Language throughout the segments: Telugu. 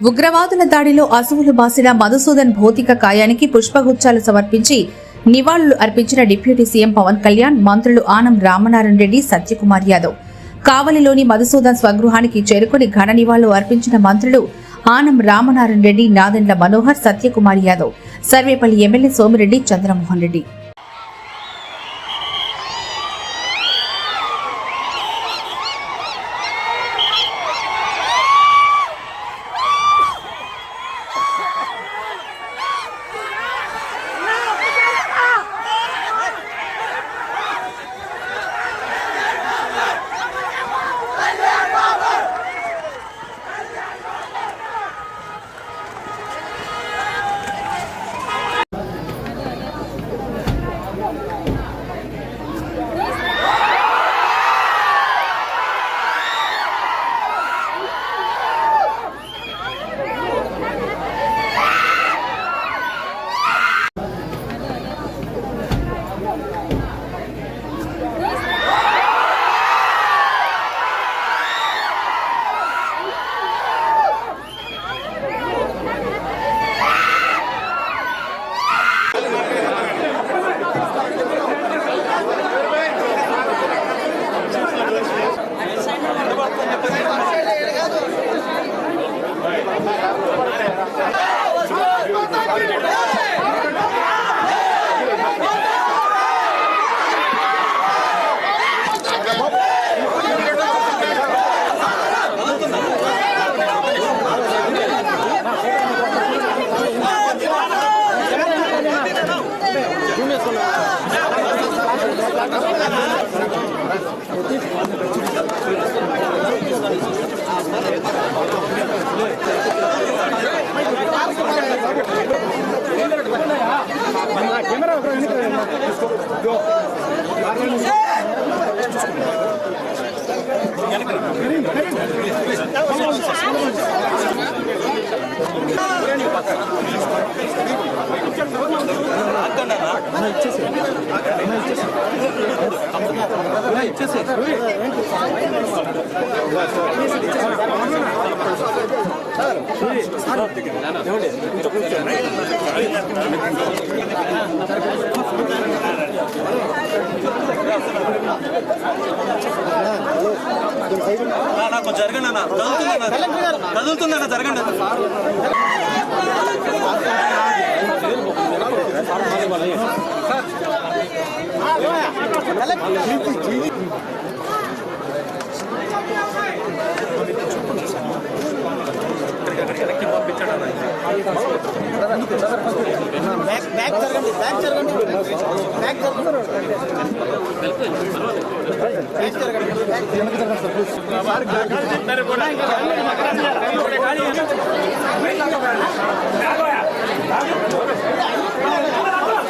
ఉగ్రవాదుల దాడిలో అసువులు బాసిన మధుసూదన్ భౌతిక కాయానికి పుష్పగుచ్చాలు సమర్పించి నివాళులు అర్పించిన డిప్యూటీ సీఎం పవన్ కళ్యాణ్ మంత్రులు ఆనం రామనారాయణ రెడ్డి సత్యకుమార్ యాదవ్. కావలిలోని మధుసూదన్ స్వగృహానికి చేరుకుని ఘన నివాళులు అర్పించిన మంత్రులు ఆనం రామనారాయణ రెడ్డి నాదెండ్ల మనోహర్ సత్యకుమార్ యాదవ్. సర్వేపల్లి ఎమ్మెల్యే సోమిరెడ్డి చంద్రమోహన్ రెడ్డి. నాకు జరగండి అన్న. కదులుతుందన్న కదులుతుందన్న జరగండి బ్యాక్ జరగండి బ్యాక్ జరగండి బ్యాక్ జరగండి బ్యాక్ జరగండి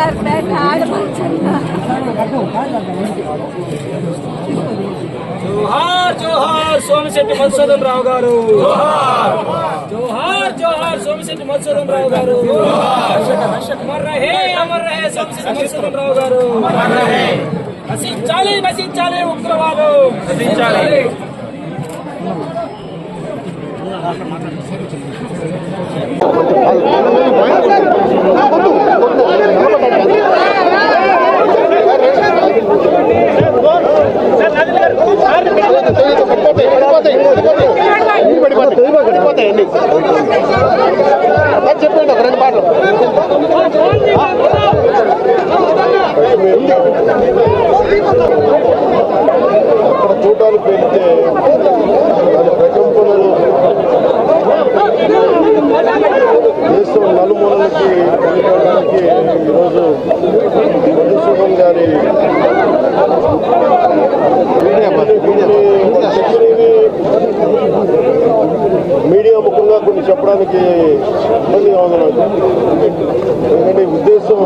సుబేదార్ పేట ఆడపడుతున్నా జోహార్ జోహార్ సోమిశెట్టి మధుసూదన్ రావు గారు జోహార్ జోహార్ సోమిశెట్టి మధుసూదన్ రావు గారు అమర్ రహే అమర్ రహే సోమిశెట్టి మధుసూదన్ రావు గారు నశించాలి నశించాలి ఉగ్రవాదు నశించాలి చెప్పండి ఒక రెండు పాటలు అక్కడ చూడడానికి వెళ్తే మారుమూలకి వెళ్ళడానికి ఈరోజు మధుసూదన్ గారి మీడియా ముఖంగా కొన్ని చెప్పడానికి ఇబ్బంది ఉంది ఎందుకంటే ఉద్దేశం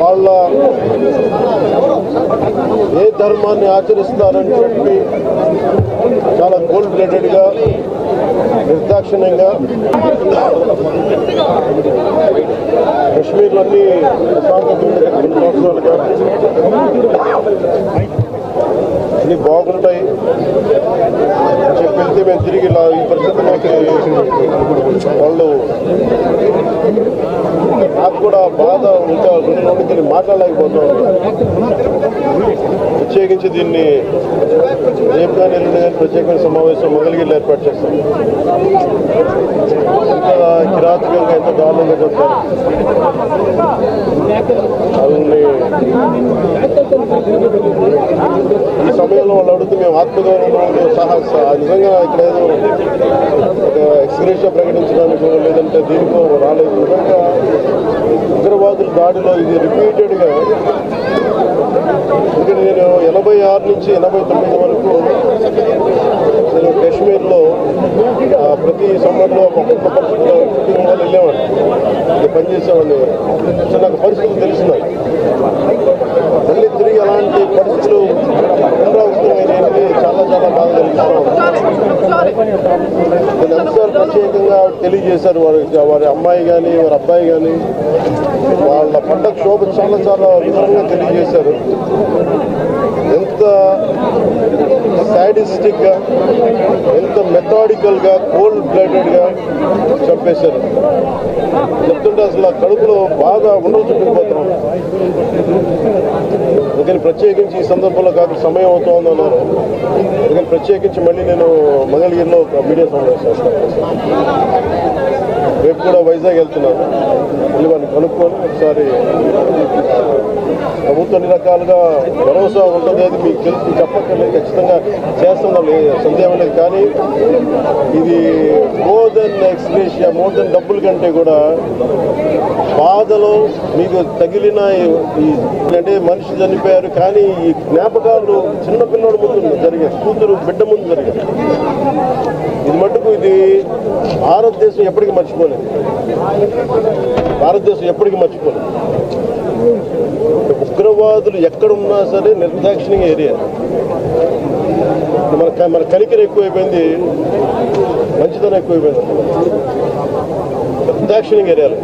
వాళ్ళ ఏ ధర్మాన్ని ఆచరిస్తున్నారని చెప్పి చాలా గోల్డ్ ప్లేటెడ్గా నిర్దాక్షిణ్యంగా కశ్మీర్లోని ప్రశాంతత సంవత్సరాలుగా అన్ని బాగుంటాయి. చెప్పి వెళ్తే మేము తిరిగి ఇలా ఈ పరిస్థితుల్లోకి వాళ్ళు నాకు కూడా బాధ ఇంకా గుండెలోకి వెళ్ళి మాట్లాడలేకపోతున్నాను ప్రత్యేకించి దీన్ని రేపు కానీ ఎల్లుండి కానీ ప్రత్యేకమైన సమావేశం మొదలుగిల్లు ఏర్పాటు చేస్తాం. ఎంత కిరాతకంగా ఎంత దారుణంగా చెప్తారు? వాళ్ళని ఈ సమయంలో వాళ్ళు అడుగుతూ మేము ఆత్మగౌరవంలో సహా నిజంగా ఇక్కడ ఏదో ఒక ఎక్స్గ్రేషన్ ప్రకటించడానికి లేదంటే దీనికో రాలేదు. నిజంగా ఉగ్రవాదుల దాడిలో ఇది రిపీటెడ్గా ఎందుకంటే నేను ఎనభై ఆరు నుంచి ఎనభై తొమ్మిది వరకు నేను కాశ్మీర్లో ప్రతి సమ్మర్లో ఒక్కొక్క పరిస్థితిలో కుటుంబం వెళ్ళేవాడిని ఇక్కడ పనిచేసేవాడిని సో నాకు పరిస్థితులు తెలిసినాయి. మళ్ళీ తిరిగి అలాంటి పరిస్థితులు పునరావృతమైనవి చాలా చాలా బాధ కలిగిస్తాం ప్రత్యేకంగా తెలియజేశారు వారి వారి అమ్మాయి కానీ వారి అబ్బాయి కానీ వాళ్ళ పంట క్షోభ చాలా చాలా విధంగా తెలియజేశారు. ఎంత సాడిస్టిక్గా ఎంత మెథాడికల్గా కోల్డ్ బ్లడెడ్గా చెప్పేశారు. చంపేశారు చెప్తుంటే అసలు ఆ కడుపులో బాగా ఉండలు చుట్టుకుపోతున్నాం అందుకని ప్రత్యేకించి ఈ సందర్భంలో కాదు సమయం అవుతోంది అన్నారు. అందుకని ప్రత్యేకించి మళ్ళీ నేను మంగళగిరిలో ఒక మీడియా సమావేశం చేస్తాను. రేపు కూడా వైజాగ్ వెళ్తున్నాను. వెళ్ళి వాళ్ళని కనుక్కొని ఒకసారి ప్రభుత్వం అన్ని రకాలుగా భరోసా ఉంటుంది అది మీకు తెలిసి చెప్పక్కర్లేదు. ఖచ్చితంగా చేస్తున్నాం సందేహం లేదు. కానీ ఇది more than ex gratia more than డబ్బుల కంటే కూడా బాధలో మీకు తగిలిన అంటే మనిషి చనిపోయారు కానీ ఈ జ్ఞాపకాలు చిన్నపిల్లడి ముందు జరిగాయి. కూతురు బిడ్డ ముందు జరిగాయి. ఇది మటుకు ఇది భారతదేశం ఎప్పటికీ మర్చిపోలేదు. భారతదేశం ఎప్పటికీ మర్చిపోలేదు. ఉగ్రవాదులు ఎక్కడున్నా సరే నిర్దాక్షిణ్య ఏరియా. మన మన కనికర ఎక్కువైపోయింది మంచితనం ఎక్కువైపోయింది. నిర్దాక్షిణ్య ఏరియాలో.